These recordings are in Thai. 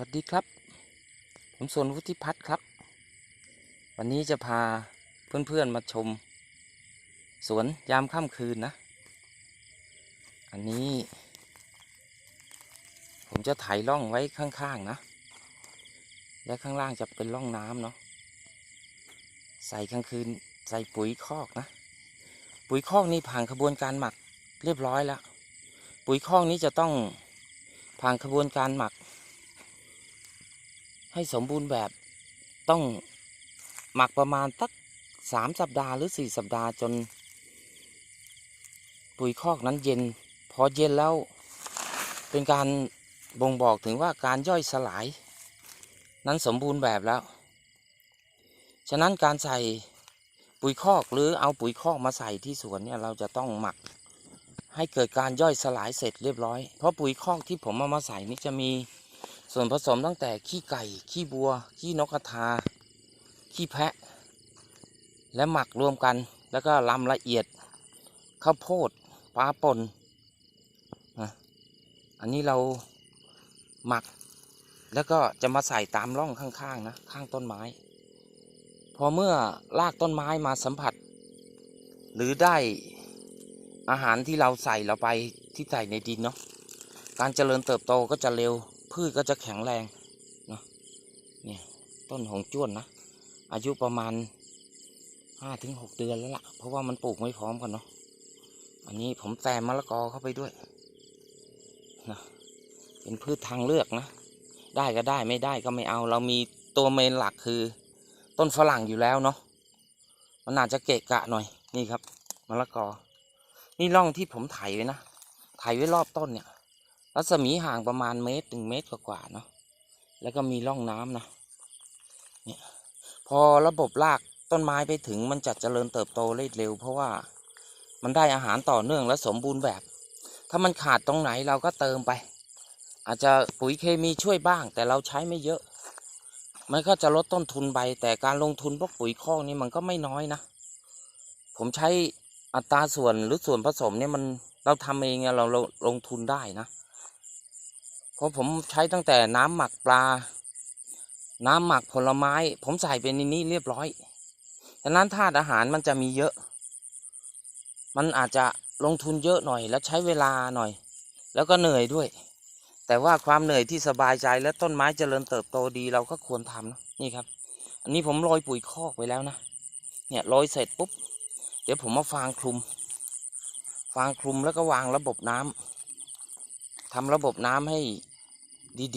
วัสดีครับ ผมสวนวุฒิพัฒน์ครับ วันนี้จะพาเพื่อนๆมาชม สวนยามค่ำคืนนะ อันนี้ ผมจะไถร่องไว้ข้างๆนะ และข้างล่างจะเป็นร่องน้ำเนาะใส่กลางคืนใส่ปุ๋ยคอกนะ ปุ๋ยคอกนี่ผ่านกระบวนการหมักเรียบร้อยแล้ว ปุ๋ยคอกนี้จะต้องผ่านกระบวนการหมัก ให้สมบูรณ์แบบต้องหมักประมาณสักสามสัปดาห์หรือสี่สัปดาห์จน ปุ๋ยคอกนั้นเย็น พอเย็นแล้วเป็นการบ่งบอกถึงว่าการย่อยสลาย นั้นสมบูรณ์แบบแล้ว ฉะนั้นการใส่ปุ๋ยคอกหรือเอาปุ๋ยคอกมาใส่ที่สวนเนี่ยเราจะต้องหมักให้เกิดการย่อยสลายเสร็จเรียบร้อย เพราะปุ๋ยคอกที่ผมเอามาใส่นี่จะมี ส่วนผสมตั้งแต่ขี้ไก่ ขี้บัว ขี้นกกระทา ขี้แพะ และหมักรวมกันแล้วก็ลำละเอียดข้าวโพดปลาป่นนะอันนี้เราหมัก แล้วก็จะมาใส่ตามร่องข้างๆนะข้างต้นไม้ พอเมื่อรากต้นไม้มาสัมผัส หรือได้อาหารที่เราใส่เราไปที่ใส่ในดินเนาะการเจริญเติบโตก็จะเร็ว พืชก็จะแข็งแรงเนาะเนี่ยต้นหงจ้วนนะอายุประมาณห้าถึงหกเดือนแล้วล่ะ เพราะว่ามันปลูกไม่พร้อมกันเนาะอันนี้ผมแซมมะละกอเข้าไปด้วยนะเป็นพืชทางเลือกนะ ได้ก็ได้ไม่ได้ก็ไม่เอา เรามีตัวเมนหลักคือ ต้นฝรั่งอยู่แล้วเนาะมันอาจจะเกะกะหน่อยนี่ครับมะละกอ นี่ร่องที่ผมไถไว้นะไถไว้รอบต้นเนี่ย รัศมีห่างประมาณเมตรถึงเมตรกว่าๆเนาะแล้วก็มีร่องน้ำนะเนี่ยพอระบบรากต้นไม้ไปถึงมันจะเจริญเติบโตเร็ว เพราะว่ามันได้อาหารต่อเนื่องและสมบูรณ์แบบ ถ้ามันขาดตรงไหนเราก็เติมไป อาจจะปุ๋ยเคมีช่วยบ้าง แต่เราใช้ไม่เยอะ มันก็จะลดต้นทุนไป แต่การลงทุนพวกปุ๋ยคอกนี่มันก็ไม่น้อยนะ ผมใช้อัตราส่วนหรือส่วนผสมเนี่ยมันเราทำเองเราเราลงทุนได้นะ เพราะผมใช้ตั้งแต่น้ำหมักปลา น้ำหมักผลไม้ ผมใส่เป็นในนี้เรียบร้อยฉะนั้นธาตุอาหารมันจะมีเยอะ มันอาจจะลงทุนเยอะหน่อย แล้วใช้เวลาหน่อย แล้วก็เหนื่อยด้วย แต่ว่าความเหนื่อยที่สบายใจและต้นไม้เจริญเติบโตดีเราก็ควรทำนะนี่ครับ อันนี้ผมโรยปุ๋ยคอกไว้แล้วนะ เนี่ยโรยเสร็จปุ๊บ เดี๋ยวผมมาฟางคลุม ฟางคลุมแล้วก็วางระบบน้ำ ทำระบบน้ำให้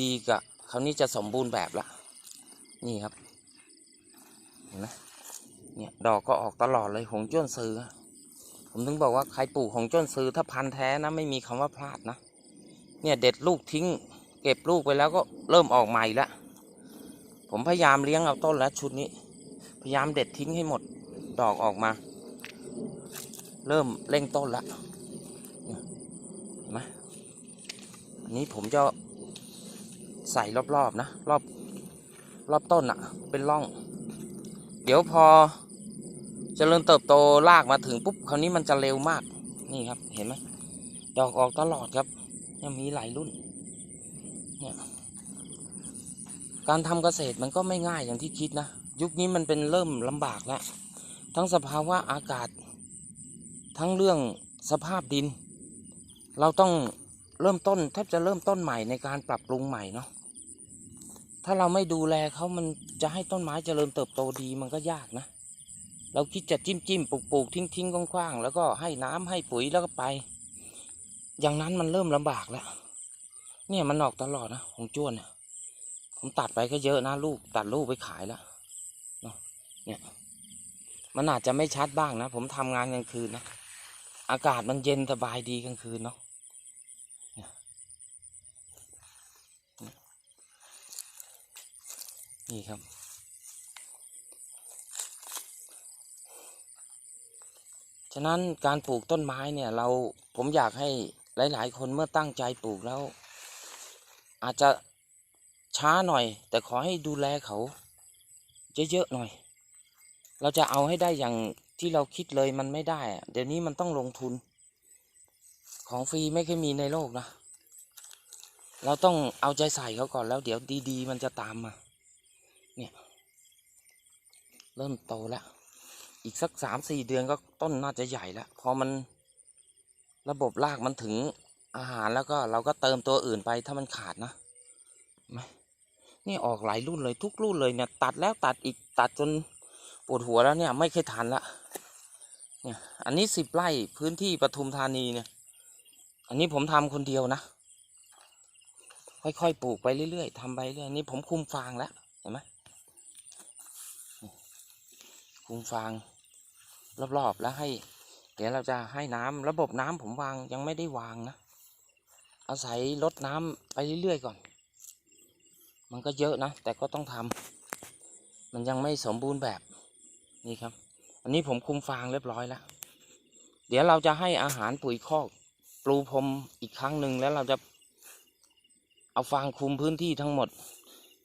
ดีๆกับคราวนี้จะสมบูรณ์แบบละนี่ครับเห็นไหมเนี่ยดอกก็ออกตลอดเลยหงจ้วนซื้อ ผมถึงบอกว่าใครปลูกหงจ้วนซื้อถ้าพันธุ์แท้นะไม่มีคำว่าพลาดนะ เนี่ยเด็ดลูกทิ้ง เก็บลูกไปแล้วก็เริ่มออกใหม่ละผมพยายามเลี้ยงเอาต้นแล้วชุดนี้ พยายามเด็ดทิ้งให้หมดดอกออกมา เริ่มเร่งต้นละเนี่ยเห็นไหม อันนี้ผมจะใส่รอบๆนะรอบรอบต้นอะ่ะ เป็นร่อง เดี๋ยวพอเจริญเติบโตรากมาถึงปุ๊บคราวนี้มันจะเร็วมากนี่ครับ เห็นไหมดอกออกตลอดครับยังมีหลายรุ่นเนี่ยการทำเกษตรมันก็ไม่ง่ายอย่างที่คิดนะ ยุคนี้มันเป็นเริ่มลำบากแล้ว ทั้งสภาวะอากาศ ทั้งเรื่องสภาพดิน เราต้อง เริ่มต้นแทบจะเริ่มต้นใหม่ในการปรับปรุงใหม่เนาะถ้าเราไม่ดูแลเขามันจะให้ต้นไม้เจริญเติบโตดีมันก็ยากนะ เราคิดจะจิ้มจิ้มปลูกปลูกทิ้งทิ้งกว้างๆแล้วก็ให้น้ำให้ปุ๋ยแล้วก็ไป อย่างนั้นมันเริ่มลำบากแล้ว เนี่ยมันออกตลอดนะของจ้วนเนี่ยผมตัดไปก็เยอะนะลูกตัดลูกไปขายแล้วเนาะเนี่ยมันอาจจะไม่ชัดบ้างนะ ผมทำงานกลางคืนนะ อากาศมันเย็นสบายดีกลางคืนเนาะเนี่ยเนี่ย นี่ครับ ฉะนั้นการปลูกต้นไม้เนี่ยเราผมอยากให้หลาย ๆ คนเมื่อตั้งใจปลูกแล้ว อาจจะช้าหน่อย แต่ขอให้ดูแลเขาเยอะ ๆ หน่อย เราจะเอาให้ได้อย่างที่เราคิดเลยมันไม่ได้เดี๋ยวนี้มันต้องลงทุน ของฟรีไม่เคยมีในโลกนะ เราต้องเอาใจใส่เขาก่อนแล้วเดี๋ยวดี ๆ มันจะตามมา เนี่ย เริ่มโตแล้ว อีกสักสามสี่เดือนก็ต้นน่าจะใหญ่แล้ว พอมันระบบรากมันถึงอาหารแล้วก็เราก็เติมตัวอื่นไปถ้ามันขาดนะนไหมนี่ออกหลายรุ่นเลยทุกรุ่นเลยเนี่ย ตัดแล้วตัดอีกตัดจนปวดหัวแล้วเนี่ย ไม่เคยทันละเนี่ยอันนี้สิบไร่พื้นที่ปทุมธานีเนี่ย อันนี้ผมทำคนเดียวนะ ค่อยๆปลูกไปเรื่อยๆทำไปเรื่อยนี่ผมคุมฟางแล้วเห็นไหม คุมฟางรอบๆแล้วให้ เดี๋ยวเราจะให้น้ำระบบน้ำผมวางยังไม่ได้วางนะ อาศัยลดน้ำไปเรื่อยๆก่อน มันก็เยอะนะ แต่ก็ต้องทำมันยังไม่สมบูรณ์แบบนี่ครับ อันนี้ผมคุมฟางเรียบร้อยแล้ว เดี๋ยวเราจะให้อาหารปุ๋ยคอกปลูพรมอีกครั้งหนึ่งแล้วเราจะเอาฟางคุมพื้นที่ทั้งหมด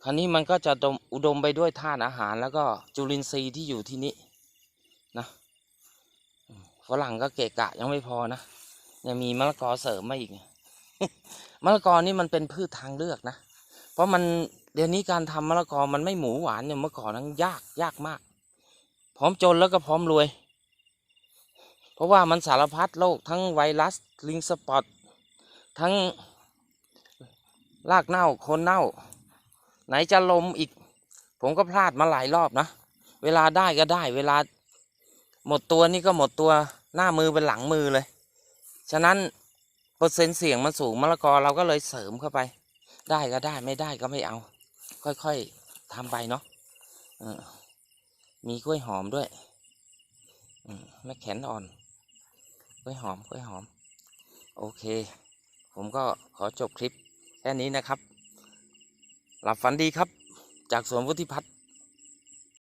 คราวนี้มันก็จะดมอุดมไปด้วยธาตุอาหารแล้วก็จุลินทรีย์ที่อยู่ที่นี้นะฝรั่งก็เกะกะยังไม่พอนะยังมีมะละกอเสริมมาอีกมะละกอนี่มันเป็นพืชทางเลือกนะ เพราะมันเดี๋ยวนี้การทำมะละกอมันไม่หมูหวานอย่างเมื่อก่อนนั้นยากยากมาก พร้อมจนแล้วก็พร้อมรวย เพราะว่ามันสารพัดโรคทั้งไวรัสลิงสปอตทั้งรากเน่าโคนเน่า ไหนจะลมอีก ผมก็พลาดมาหลายรอบนะ เวลาได้ก็ได้ เวลาหมดตัวนี่ก็หมดตัวหน้ามือเป็นหลังมือเลย ฉะนั้นเปอร์เซ็นต์เสี่ยงมันสูงมะละกอเราก็เลยเสริมเข้าไป ได้ก็ได้ไม่ได้ก็ไม่เอา ค่อยๆทำไปเนาะมีกล้วยหอมด้วยแม่แขนอ่อนกล้วยหอมกล้วยหอม โอเค ผมก็ขอจบคลิปแค่นี้นะครับ หลับฝันดีครับ จากสวนวุฒิพัฒน์